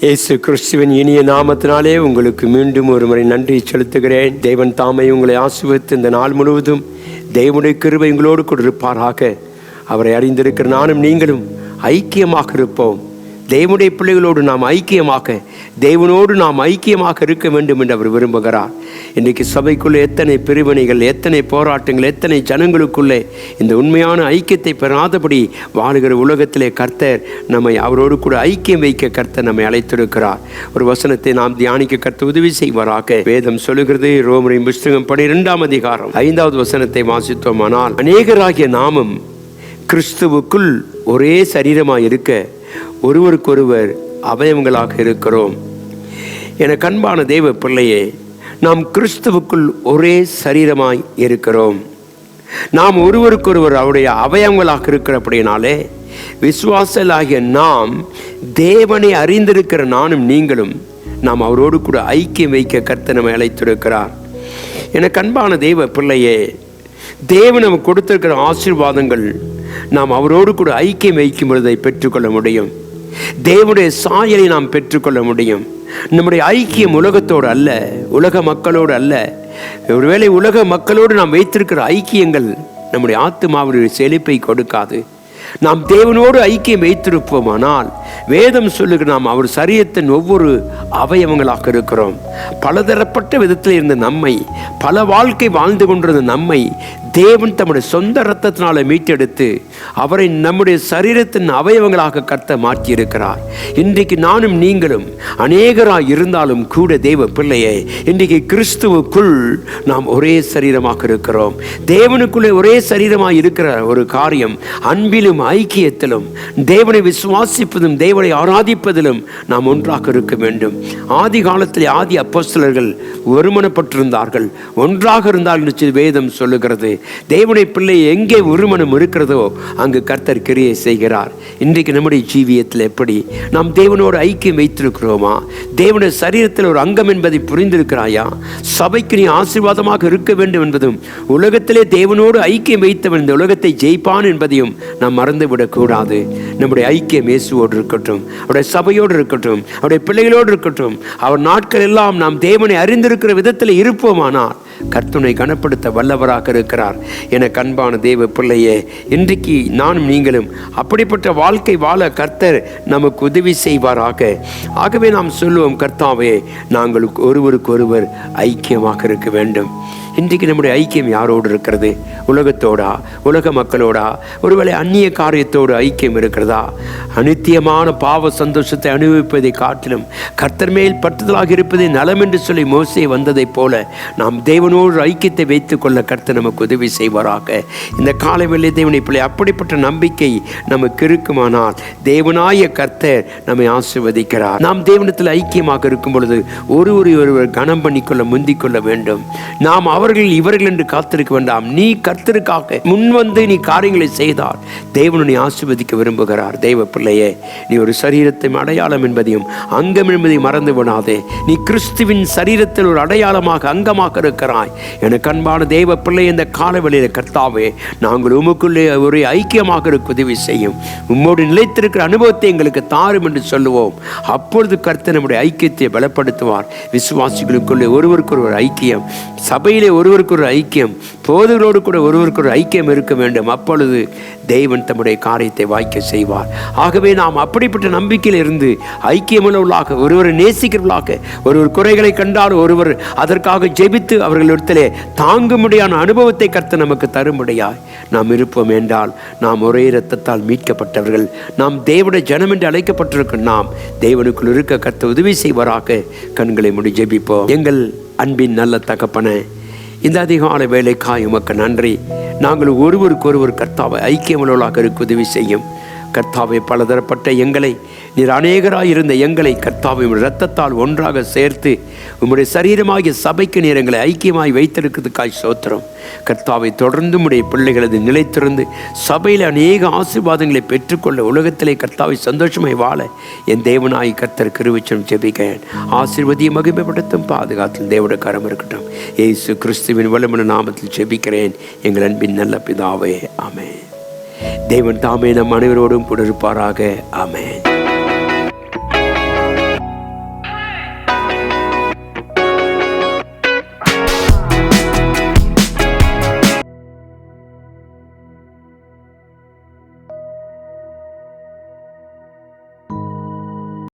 இயேசு கிறிஸ்துவின் இனிய நாமத்தினாலே உங்களுக்கு மீண்டும் ஒரு முறை நன்றி செலுத்துகிறேன். தேவன் தாமை உங்களை ஆசிர்வித்து இந்த நாள் முழுவதும் தேவனுடைய கிருபை உங்களோடு கொண்டிருப்பாராக அவரை அறிந்திருக்கிற நானும் நீங்களும் ஐக்கியமாக இருப்போம். தேவனுடைய பிள்ளைகளோடு நாம் ஐக்கியமாக தேவனோடு நாம் ஐக்கியமாக இருக்க வேண்டும் என்று அவர் விரும்புகிறார். இன்றைக்கு சபைக்குள்ளே எத்தனை பிரிவினைகள் எத்தனை போராட்டங்கள் எத்தனை ஜனங்களுக்குள்ளே இந்த உண்மையான ஐக்கியத்தை பெறாதபடி வாழுகிற உலகத்திலே கர்த்தர் நம்மை அவரோடு கூட ஐக்கியம் வைக்க கர்த்தர் நம்மை அழைத்திருக்கிறார். ஒரு வசனத்தை நாம் தியானிக்க கர்த்த உதவி செய்வாராக. வேதம் சொல்லுகிறது ரோமரின் புஸ்தகம் பனிரெண்டாம் அதிகாரம் ஐந்தாவது வசனத்தை வாசித்தோமானால் அநேகராகிய நாமும் கிறிஸ்துவுக்குள் ஒரே சரீரமாக இருக்க ஒருவருக்கொருவர் அவயவங்களாக இருக்கிறோம். என கண்பான தெய்வ பிள்ளையே நாம் கிறிஸ்துவுக்குள் ஒரே சரீரமாய் இருக்கிறோம். நாம் ஒருவருக்கொருவர் அவருடைய அவயவங்களாக இருக்கிறபடினாலே விசுவாசலாகிய நாம் தேவனை அறிந்திருக்கிற நானும் நீங்களும் நாம் அவரோடு கூட ஐக்கியம் வைக்க கர்த்தர் நம்மை அழைத்திருக்கிறார். என கண்பான தெய்வ பிள்ளையே தேவன் நமக்கு கொடுத்திருக்கிற ஆசீர்வாதங்கள் நாம் அவரோடு கூட ஐக்கியம் வைக்கும் பொழுதை பெற்றுக்கொள்ள முடியும். தேவனுடைய சாயலை நாம் பெற்றுக்கொள்ள முடியும். நம்முடைய ஐக்கியம் உலகத்தோடு அல்ல உலக மக்களோடு அல்ல. ஒருவேளை உலக மக்களோடு நாம் வைத்திருக்கிற ஐக்கியங்கள் நம்முடைய ஆத்மாவுடைய செழிப்பை கொடுக்காது. நாம் தேவனோடு ஐக்கியம் வைத்திருப்போமானால் வேதம் சொல்லுகிற நாம் அவர் சரீரத்தின் ஒவ்வொரு அவயவங்களாக இருக்கிறோம். பலதரப்பட்ட விதத்தில் இருந்த நம்மை பல வாழ்க்கை வாழ்ந்து கொண்டிருந்த நம்மை தேவன் தம்முடைய சொந்த ரத்தத்தினால மீட்டெடுத்து அவரை நம்முடைய சரீரத்தின் அவயவங்களாக கர்த்த மாற்றியிருக்கிறார். இன்றைக்கு நானும் நீங்களும் அநேகராய் இருந்தாலும் கூட தேவ பிள்ளையே இன்றைக்கு கிறிஸ்துவுக்குள் நாம் ஒரே சரீரமாக இருக்கிறோம். தேவனுக்குள்ளே ஒரே சரீரமாக இருக்கிற ஒரு காரியம் அன்பிலும் ஐக்கியத்திலும் தேவனை விசுவாசிப்பதும் தேவனை ஆராதிப்பதிலும் நாம் ஒன்றாக இருக்க வேண்டும். ஆதி காலத்தில் ஆதி அப்போஸ்தலர்கள் ஒருமனப்பட்டிருந்தார்கள். ஒன்றாக இருந்தால் என்று வேதம் சொல்லுகிறது. தேவனை பிள்ளை எங்கே ஒருமனம் இருக்கிறதோ அங்கு கர்த்தர் கிரியை செய்கிறார். இன்றைக்கு நம்முடைய ஜீவியத்தில் எப்படி நாம் தேவனோடு ஐக்கியம் வைத்திருக்கிறோமா? தேவனுடைய சரீரத்தில் ஒரு அங்கம் என்பதை புரிந்திருக்கிறாயா? சபைக்கு நீ ஆசீர்வாதமாக இருக்க வேண்டும் என்பதும் உலகத்திலே தேவனோடு ஐக்கியம் வைத்தவன் இந்த உலகத்தை ஜெயிப்பான் என்பதையும் நாம் மறந்துவிடக்கூடாது. நம்முடைய ஐக்கியம் இயேசுவோடு இருக்கட்டும். அவருடைய சபையோடு இருக்கட்டும். அவருடைய பிள்ளைகளோடு இருக்கட்டும். அவர் நாட்கள் எல்லாம் நாம் தேவனை அறிந்திருக்கிற விதத்தில் இருப்போமானால் கர்த்தனை கனப்படுத்த வல்லவராக இருக்கிறார். என கண்பான தேவ பிள்ளையே இன்றைக்கு நானும் நீங்களும் அப்படிப்பட்ட வாழ்க்கை வாழ கர்த்தர் நமக்கு உதவி செய்வாராக. ஆகவே நாம் சொல்லுவோம் கர்த்தாவே நாங்கள் ஒருவருக்கு ஒருவர் ஐக்கியமாக இருக்க வேண்டும். இன்றைக்கு நம்முடைய ஐக்கியம் யாரோடு இருக்கிறது? உலகத்தோடா? உலக மக்களோடா? ஒருவேளை அந்நிய காரியத்தோடு ஐக்கியம் இருக்கிறதா? அனித்தியமான பாவ சந்தோஷத்தை அனுபவிப்பதை காட்டிலும் கர்த்தர் மேல் பற்றுதலாக இருப்பதை நலம் என்று சொல்லி மோசே வந்ததைப் போல நாம் தேவனோடு ஐக்கியத்தை வைத்துக்கொள்ள கர்த்தர் நமக்கு உதவி செய்வாராக. இந்த காலவெளி தேவனை பிள்ளை அப்படிப்பட்ட நம்பிக்கை நமக்கு இருக்குமானால் தேவனாய கர்த்தர் நம்மை ஆசிர்வதிக்கிறார். நாம் தேவனத்தில் ஐக்கியமாக இருக்கும் பொழுது ஒரு ஒருவர் கனம் பண்ணிக்கொள்ள முந்திக்கொள்ள வேண்டும். நாம் அவர் அவர்கள் இவர்கள் என்று காத்திருக்க வேண்டாம். நீ கர்த்தருக்காக முன்வந்து நீ காரியங்களை செய்தால் தேவனை ஆசிர்வதிக்க விரும்புகிறார். தெய்வ பிள்ளையே நீ ஒரு சரீரத்தை அடையாளம் என்பதையும் அங்கம் என்பதையும் மறந்து விடாதே. நீ கிறிஸ்துவின் சரீரத்தில் ஒரு அடையாளமாக அங்கமாக இருக்கிறாய். எனக்கு அன்பான தெய்வ பிள்ளை இந்த காலவெளியில் கர்த்தாவே நாங்கள் உமக்குள்ளே ஒரு ஐக்கியமாக இருக்க உதவி செய்யும். உம்மோடு நிலைத்திருக்கிற அனுபவத்தை எங்களுக்கு தாரும் என்று சொல்லுவோம். அப்பொழுது கர்த்தர் நம்முடைய ஐக்கியத்தை பலப்படுத்துவார். விசுவாசிகளுக்குள்ளே ஒருவருக்கு ஒரு ஐக்கியம். சபையிலே ஒருவருக்கு ஒரு ஐக்கியம் போதுகளோடு கூட ஒருவருக்கு ஒரு ஐக்கியம் இருக்க வேண்டும். அப்பொழுது தெய்வன் தம்முடைய காரியத்தை வாய்க்க செய்வார். ஆகவே நாம் அப்படிப்பட்ட நம்பிக்கையில் இருந்து ஐக்கியமுள்ளவர்களாக ஒருவரை நேசிக்கிறவர்களாக ஒருவர் குறைகளை கண்டால் ஒருவர் அதற்காக ஜெபித்து அவர்களிடத்திலே தாங்கும்படியான அனுபவத்தை கர்த்த நமக்கு தரும்படியாய் நாம் இருப்போம் என்றால் நாம் ஒரே இரத்தத்தால் மீட்கப்பட்டவர்கள் நாம் தேவட ஜனம் என்று அழைக்கப்பட்டிருக்கும் நாம் தேவனுக்குள் இருக்க கர்த்த உதவி செய்வாராக. கண்களை முடி ஜெபிப்போம். எங்கள் அன்பின் நல்ல தகப்பன இந்த அதிகாலை வேலைக்காய் உமக்கு நன்றி. நாங்கள் ஒருவருக்கொருவர் கர்த்தாவை ஐக்கியமுள்ளவர்களாக இருக்க உதவி செய்யும். கர்த்தாவை பலதரப்பட்ட எங்களை நீர் அநேகராய் இருந்த எங்களை கர்த்தாவை ரத்தத்தால் ஒன்றாக சேர்த்து உம்முடைய சரீரமாகிய சபைக்கு நீர் எங்களை ஐக்கியமாய் வைத்திருக்கிறதுக்காய் சோத்திரம் கர்த்தாவை தொடர்ந்து உடைய பிள்ளைகளது நிலைத்திருந்து சபையில் அநேக ஆசீர்வாதங்களை பெற்றுக்கொள்ள உலகத்திலே கர்த்தாவை சந்தோஷமாய் வாழ என் தேவனாய் கர்த்தர் கிருவிச்சம் ஜெபிக்கேன். ஆசீர்வதியை மகிமைப்படுத்தும் பாதுகாத்தில் தேவட கரம் இருக்கட்டும். ஏசு கிறிஸ்துவின் வலுமன நாமத்தில் ஜெபிக்கிறேன். எங்கள் அன்பின் நல்ல பிதாவே ஆமென். தேவன் தாமே நம் அனைவரோடும் புடருப்பாராக இருப்பாராக